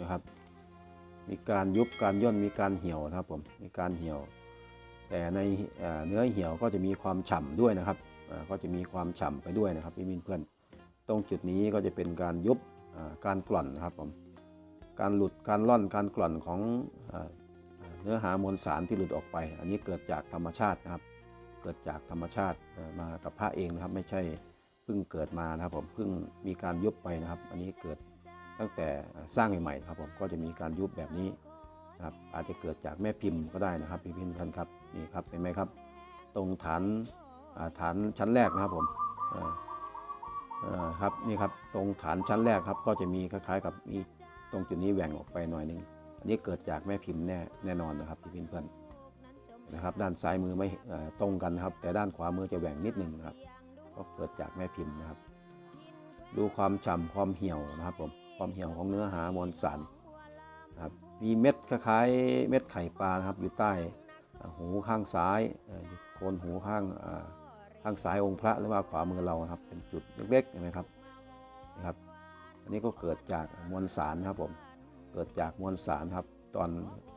นะครับ มีการยุบการย่นมีการเหี่ยวนะครับผมมีการเหี่ยว แต่ในเเนื้อเหี่ยวก็จะมีความฉ่ำด้วยนะครับก็จะมีความฉ่ำไปด้วยนะครับพี่มินเพื่อน ตรงจุดนี้ก็จะเป็นการยุบการกล่อนนะครับผมการหลุดการล่อนการกล่อนของอ่าเนื้อหามวลสารที่หลุดออกไป อันนี้เกิดจากธรรมชาตินะครับ เกิดจากธรรมชาติมากับพระเองนะครับ ไม่ใช่เพิ่งเกิดมานะครับผมเพิ่งมีการยุบไปนะครับ อันนี้เกิด ตั้งแต่สร้างใหม่ๆครับผมก็จะมีการยุบแบบนี้นะครับอาจจะเกิดจากแม่พิมพ์ก็ได้นะครับพี่พิมพ์ท่านครับนี่ครับเห็นไหมครับ ตรงฐานฐานชั้นแรกนะครับผมครับนี่ครับตรงฐานชั้นแรกครับ ก็จะมีคล้ายๆ กับมีตรงจุดนี้แหว่งออกไปหน่อยนึงอันนี้เกิดจากแม่พิมพ์แน่แน่นอนนะครับพี่พิมพ์เพื่อนนะครับด้านซ้ายมือไม่ตรงกันนะครับ แต่ด้านขวามือจะแหว่งนิดหนึ่งนะครับ ก็เกิดจากแม่พิมพ์นะครับ ดูความฉ่ำความเหี่ยวนะครับผม ความเหี่ยวของเนื้อหามวลสารนะครับมีเม็ดคล้ายๆเม็ดไข่ปลานะครับอยู่ใต้หูข้างซ้ายโคนหูข้างข้างซ้ายองค์พระหรือว่าขวามือเราครับ เป็นจุดเล็กๆเห็นไหมครับนะครับ อันนี้ก็เกิดจากมวลสารนะครับผมเกิดจากมวลสารครับตอน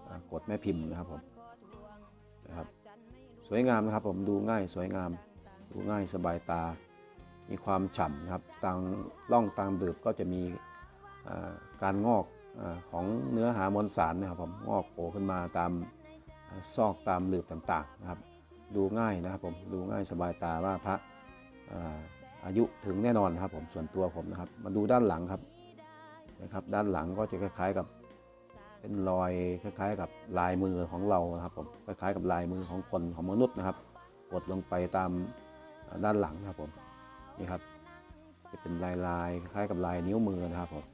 อกดแม่พิมพ์นะครับผมนะครับสวยงามนะครับผมดูง่ายสวยงามดูง่ายสบายตา มีความฉ่ำนะครับตางล่องตามดืบก็จะมี การงอกอของเนื้อหามวลสารนะครับผมงอกโผล่ขึ้นมาตามซอกตามหลืบต่างๆนะครับ ดูง่ายนะครับผมดูง่ายสบายตาว่าพระอายุถึงแน่นอนนะครับผมส่วนตัวผมนะครับ มาดูด้านหลังครับนะครับ ด้านหลังก็จะคล้ายๆกับเป็นรอยคล้ายๆ กับลายมือของเรานะครับผมคล้ายๆกับลายมือของคนของมนุษย์นะครับ กดลงไปตามด้านหลังนะครับผมนี่ครับจะเป็นลายลายๆคล้ายๆกับลายนิ้วมือนะครับผม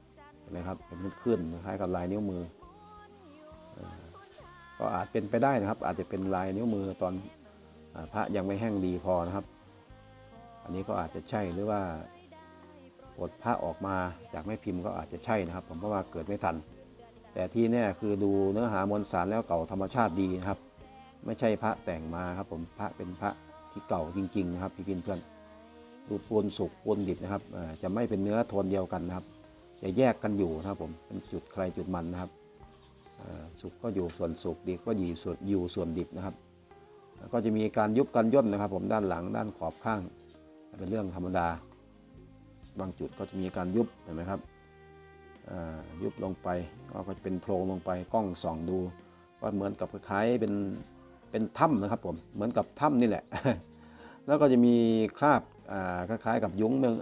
ห็นไหมครับเป็นขึ้นคล้ายกับลายนิ้วมือก็อาจเป็นไปได้นะครับ อาจจะเป็นลายนิ้วมือตอนอาพระยังไม่แห้งดีพอนะครับ อันนี้ก็อาจจะใช่หรือว่ากดพระออกมาจากแม่พิมพ์ก็อาจจะใช่นะครับ ผมเพราะว่าเกิดไม่ทัน แต่ที่แน่คือดูเนื้อหามวลสารแล้วเก่าธรรมชาติดีนะครับ ไม่ใช่พระแต่งมาครับ ผมพระเป็นพระที่เก่าจริง ๆ นะครับพี่พินเพื่อนดูปูนสุกปูนดิบนะครับจะไม่เป็นเนื้อโทนเดียวกันนะครับ จะแยกกันอยู่นะครับผมเป็นจุดใครจุดมันนะครับสุกก็อยู่ส่วนสุกดิบก็อยู่ส่วนอยู่ส่วนดิบนะครับแล้วก็จะมีการยุบกันย่นนะครับ ผมด้านหลังด้านขอบข้างเป็นเรื่องธรรมดา บางจุดก็จะมีการยุบเห็นไหมครับยุบลงไปก็จะเป็นโพรงลงไปกล้องส่องดูว่าเหมือนกับคล้ายเป็นเป็นถ้ำนะครับผมเหมือนกับถ้ำนี่แหละ แล้วก็จะมีคราบคล้ายๆกับยุ้งเมือง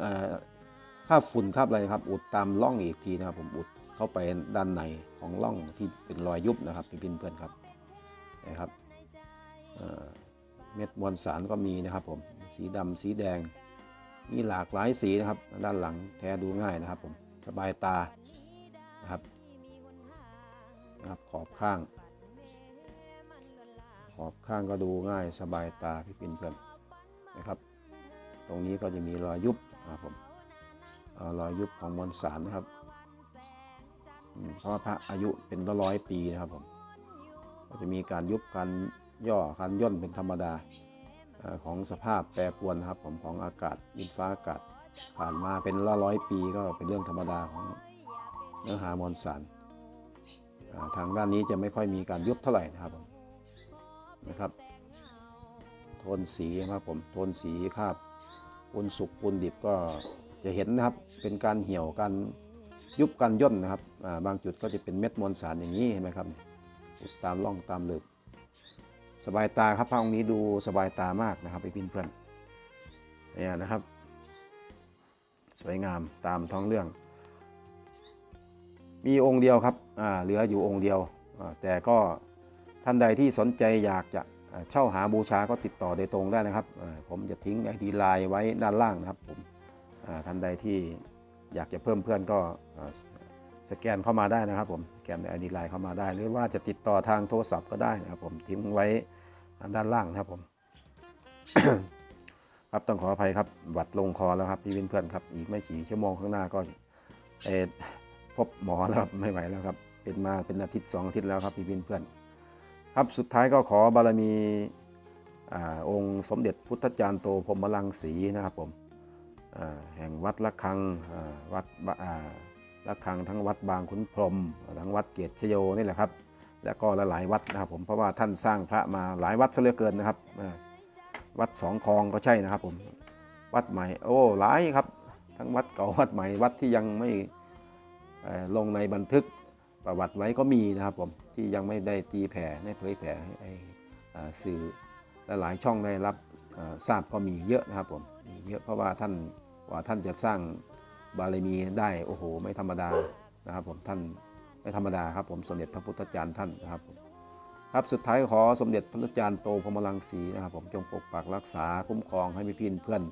คราบฝุ่นคราบอะไรครับ อุดตามร่องอีกทีนะครับผมอุดเข้าไปด้านในของร่องที่เป็นรอยยุบนะครับพี่เพื่อนครับนะครับเม็ดมวลสารก็มีนะครับผมสีดำสีแดงมีหลากหลายสีนะครับ ด้านหลังแท้ดูง่ายนะครับผมสบายตานะครับนะครับขอบข้าง ขอบข้างก็ดูง่ายสบายตาพี่เพื่อนนะครับ ตรงนี้ก็จะมีรอยยุบนะครับผม รอยยุบของมวลสารนะครับเพราะพระอายุเป็นร้อยปีนะครับผมก็จะมีการยุบการย่อการย่นเป็นธรรมดาอของสภาพแปรปรวนนะครับผมของอากาศดินฟ้าอากาศผ่านมาเป็นร้อยร้อยปีก็เป็นเรื่องธรรมดาของเนื้อหามวลสารทางด้านนี้จะไม่ค่อยมีการยุบเท่าไหร่นะครับผมนะครับโทนสีนะครับผมโทนสีคราบปูนสุกปูนดิบก็ จะเห็นนะครับเป็นการเหี่ยวการยุบการย่นนะครับาบางจุดก็จะเป็นเม็ดมวลสารอย่างนี้เห็นไหมครับตามร่องตามหลืบสบายตาครับพระองค์นี้ดูสบายตามากนะครับไปพินเพื่อนเนี่ยนะครับ สวยงามตามท้องเรื่อง มีองค์เดียวครับเหลืออยู่องค์เดียว แต่ก็ท่านใดที่สนใจอยากจะเช่าหาบูชาก็ติดต่อโดยตรงได้นะครับ ผมจะทิ้งไอดีไลน์ไว้ด้านล่างนะครับ ผม ท่านใดที่อยากจะเพิ่มเพื่อนก็สแกนเข้ามาได้นะครับผมสแกนไอดีไลน์เข้ามาได้ หรือว่าจะติดต่อทางโทรศัพท์ก็ได้นะครับผมทิ้งไว้ด้านล่างนะครับผมครับต้องขออภัยครับหวัดลงคอแล้วครับพี่วินเพื่อนครับอีกไม่กี่ชั่วโมงข้างหน้าก็เอพบหมอแล้วครับไม่ไหวแล้วครับ เป็นมาเป็นอาทิตย์สองอาทิตย์แล้วครับพี่วินเพื่อน ครับสุดท้ายก็ขอบารมีอองค์สมเด็จพุทธจารย์โตพรหมลังสีนะครับผม แห่งวัดละคังวัดบะอ่าระฆังทั้งวัดบางขุนพรหมทั้งวัดเกียรติชโยนี่แหละครับ แล้วก็หลายวัดนะครับผมเพราะว่าท่านสร้างพระมาหลายวัดซะเหลือเกินนะครับวัดสองคลองก็ใช่นะครับผมวัดใหม่โอ้หลายครับ ทั้งวัดเก่าวัดใหม่วัดที่ยังไม่ลงในบันทึกประวัติไว้ก็มีนะครับผมที่ยังไม่ได้ตีแผ่ได้เผยแผ่ให้ให้อ่าสื่อหลายช่องได้รับทราบก็มีเยอะนะครับผมเยอะเพราะว่าท่าน กว่าท่านจะสร้างบารมีได้โอ้โห ไม่ธรรมดานะครับ ผมท่านไม่ธรรมดาครับ ผมสมเด็จพระพุทธจารย์ท่านนะครับครับสุดท้ายขอสมเด็จพระพุทธจารย์โตพมรังสีนะครับ ผมจงปกปักรักษาคุ้มครองให้พี่พี่เพื่อน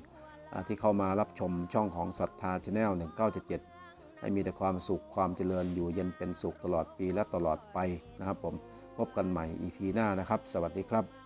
อที่เข้ามารับชมช่องของศรัทธาชาแนล1977 ให้มีแต่ความสุขความเจริญอยู่เย็นเป็นสุขตลอดปีและตลอดไปนะครับ ผมพบกันใหม่ EP หน้านะครับ สวัสดีครับ